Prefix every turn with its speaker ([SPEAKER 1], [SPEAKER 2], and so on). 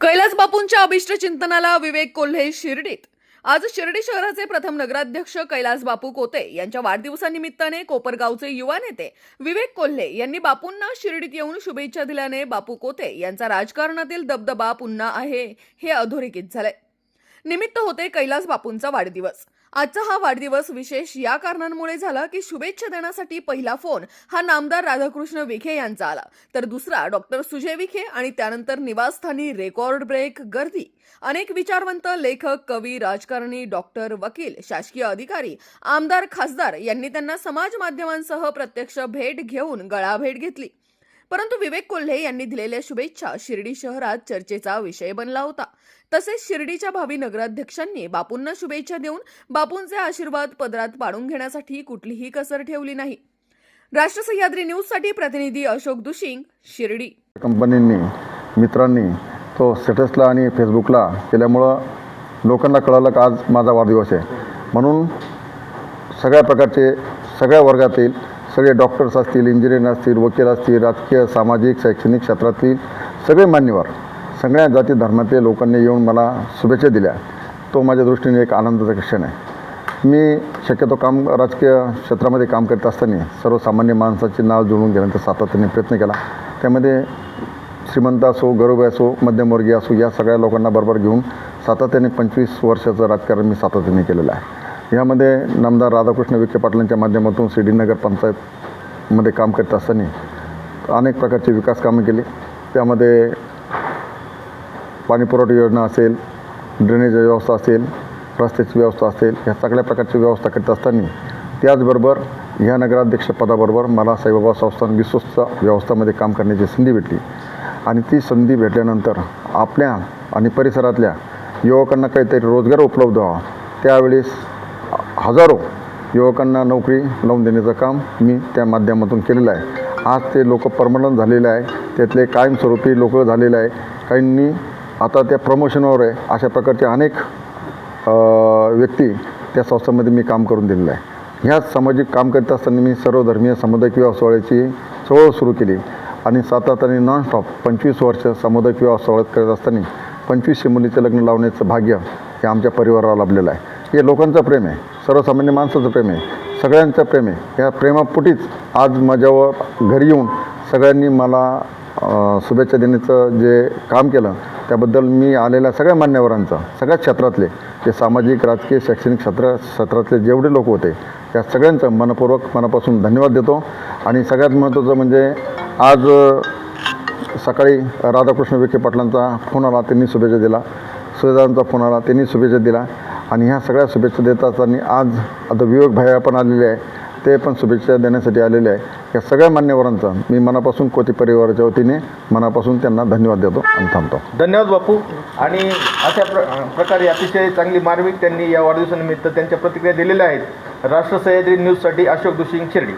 [SPEAKER 1] कैलास बापूंच्या अभिष्ट चिंतनाला विवेक कोल्हे शिर्डीत. आज शिर्डी शहराचे प्रथम नगराध्यक्ष कैलास बापू कोते यांच्या वाढदिवसानिमित्ताने कोपरगावचे युवा नेते विवेक कोल्हे यांनी बापूंना शिर्डीत येऊन शुभेच्छा दिल्याने बापू कोते यांचा राजकारणातील दबदबा पुन्हा आहे हे अधोरेखित झालंय. निमित्त होते कैलास बापूंचा वाढदिवस. आजचा हा वाढदिवस विशेष या कारणांमुळे झाला की शुभेच्छा देण्यासाठी पहिला फोन हा नामदार राधाकृष्ण विखे यांचा आला. तर दुसरा डॉक्टर सुजय विखे आणि त्यानंतर निवासस्थानी रेकॉर्ड ब्रेक गर्दी. अनेक विचारवंत लेखक कवी राजकारणी डॉक्टर वकील शासकीय अधिकारी आमदार खासदार यांनी त्यांना समाज माध्यमांसह प्रत्यक्ष भेट घेऊन गळाभेट घेतली. परंतु विवेक कोल्हे यांनी दिलेल्या शुभेच्छा शिर्डी शहरात चर्चेचा विषय बनला होता. तसेच शिर्डीच्या भावी नगराध्यक्षांनी बापूंना शुभेच्छा देऊन बापूंचे आशीर्वाद पदरात पाडून घेण्यासाठी कुठलीही कसर ठेवली नाही. राष्ट्र सह्याद्री न्यूजसाठी प्रतिनिधी अशोक दुशिंग शिर्डी.
[SPEAKER 2] कंपनींनी मित्रांनी तो स्टेटसला आणि फेसबुकला केल्यामुळं लोकांना कळालं का आज माझा वाढदिवस आहे. म्हणून सगळ्या प्रकारचे सगळ्या वर्गातील सगळे डॉक्टर्स असतील इंजिनियर असतील वकील असतील राजकीय सामाजिक शैक्षणिक क्षेत्रातील सगळे मान्यवर सगळ्या जाती धर्मातील लोकांनी येऊन मला शुभेच्छा दिल्या. तो माझ्या दृष्टीने एक आनंदाचा क्षण आहे. मी शक्यतो काम राजकीय क्षेत्रामध्ये काम करत असताना सर्वसामान्य माणसाचे नाव जुळवून घेण्याचा सातत्याने प्रयत्न केला. त्यामध्ये श्रीमंत असो गरीब असो मध्यमवर्गीय असो या सगळ्या लोकांना बरोबर घेऊन सातत्याने पंचवीस वर्षाचं राजकारण मी सातत्याने केलेलं आहे. यामध्ये नामदार राधाकृष्ण विखे पाटलांच्या माध्यमातून श्रीनगर पंचायतमध्ये काम करत असताना अनेक प्रकारची विकास कामं केली. त्यामध्ये पाणीपुरवठा योजना असेल ड्रेनेज व्यवस्था असेल रस्त्याची व्यवस्था असेल ह्या सगळ्या प्रकारची व्यवस्था करत असताना त्याचबरोबर ह्या नगराध्यक्षपदाबरोबर मला साईबाबा संस्थान विश्वस्त व्यवस्थामध्ये काम करण्याची संधी भेटली. आणि ती संधी भेटल्यानंतर आपल्या आणि परिसरातल्या युवकांना काहीतरी रोजगार उपलब्ध व्हावा. त्यावेळेस हजारो युवकांना नोकरी लावून देण्याचं काम मी त्या माध्यमातून केलेलं आहे. आज ते लोक परमनंट झालेले आहे. त्यातले कायमस्वरूपी लोक झालेले आहे. काहींनी आता त्या प्रमोशनवर आहे. अशा प्रकारचे अनेक व्यक्ती त्या संस्थेमध्ये मी काम करून दिलेलं आहे. ह्या सामाजिक काम करत असताना मी सर्वधर्मीय सामुदायिक विवाह सोहळ्याची चळवळ सुरू केली. आणि सातत्याने नॉनस्टॉप पंचवीस वर्ष सामुदायिक विवाह सोहळ्यात करत असताना पंचवीसशे मुलीचं लग्न लावण्याचं भाग्य हे आमच्या परिवाराला लाभलेलं आहे. हे लोकांचं प्रेम आहे. सर्वसामान्य माणसाचं प्रेम आहे. सगळ्यांचं प्रेम आहे. या प्रेमापुटीच आज माझ्यावर घरी येऊन सगळ्यांनी मला शुभेच्छा देण्याचं जे काम केलं त्याबद्दल मी आलेल्या सगळ्या मान्यवरांचा सगळ्या क्षेत्रातले जे सामाजिक राजकीय शैक्षणिक क्षेत्र क्षेत्रातले जेवढे लोक होते त्या सगळ्यांचं मनपूर्वक मनापासून धन्यवाद देतो. आणि सगळ्यात महत्त्वाचं म्हणजे आज सकाळी राधाकृष्ण विखे पाटलांचा फोन आला त्यांनी शुभेच्छा दिला. सुरेदारांचा फोन आला त्यांनी शुभेच्छा दिला आणि ह्या सगळ्या शुभेच्छा देत असताना आज आता विवेक भाया पण आलेले आहे ते पण शुभेच्छा देण्यासाठी आलेले आहे. या सगळ्या मान्यवरांचा मी मनापासून कोती परिवाराच्या वतीने मनापासून त्यांना धन्यवाद देतो आणि थांबतो.
[SPEAKER 3] धन्यवाद बापू. आणि अशा प्र प्रकारे अतिशय चांगली मार्मिक त्यांनी या वाढदिवसानिमित्त त्यांच्या प्रतिक्रिया दिलेल्या आहेत. राष्ट्र सह्याद्री न्यूजसाठी अशोक दुसिंग शिर्डी.